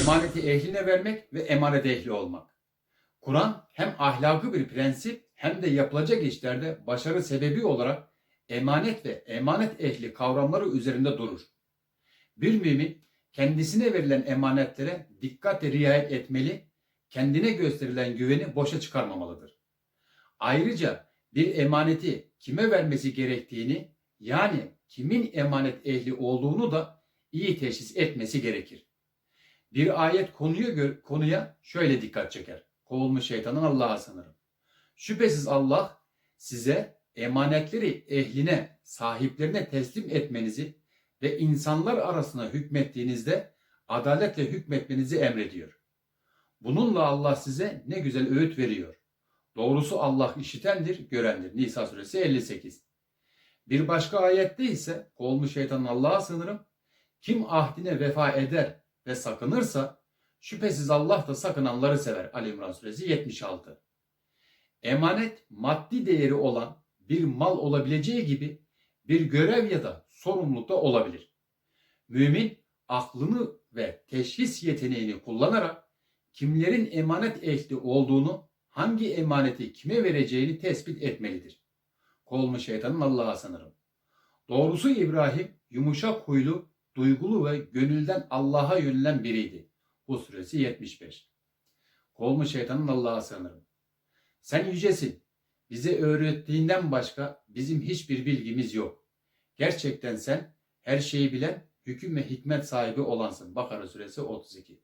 emaneti ehline vermek ve emanet ehli olmak. Kur'an hem ahlakı bir prensip hem de yapılacak işlerde başarı sebebi olarak emanet ve emanet ehli kavramları üzerinde durur. Bir mümin kendisine verilen emanetlere dikkatle riayet etmeli, kendine gösterilen güveni boşa çıkarmamalıdır. Ayrıca bir emaneti kime vermesi gerektiğini yani kimin emanet ehli olduğunu da iyi teşhis etmesi gerekir. Bir ayet konuya, konuya şöyle dikkat çeker. Kovulmuş şeytanın Allah'a sınırım. Şüphesiz Allah size emanetleri ehline, sahiplerine teslim etmenizi ve insanlar arasına hükmettiğinizde adaletle hükmetmenizi emrediyor. Bununla Allah size ne güzel öğüt veriyor. Doğrusu Allah işitendir, görendir. Nisa suresi 58. Bir başka ayette ise kovulmuş şeytanın Allah'a sınırım. Kim ahdine vefa eder ve sakınırsa şüphesiz Allah da sakınanları sever. Ali İmran suresi 76. Emanet maddi değeri olan bir mal olabileceği gibi bir görev ya da sorumluluk da olabilir. Mümin aklını ve teşhis yeteneğini kullanarak kimlerin emanet ehli olduğunu, hangi emaneti kime vereceğini tespit etmelidir. Kovulmuş şeytanın Allah'a sanırım. Doğrusu İbrahim yumuşak huylu, duygulu ve gönülden Allah'a yönelen biriydi. Bu suresi 75. Kovulmuş şeytanın Allah'a sanırım. Sen yücesin. Bize öğrettiğinden başka bizim hiçbir bilgimiz yok. Gerçekten sen her şeyi bilen, hüküm ve hikmet sahibi olansın. Bakara suresi 32.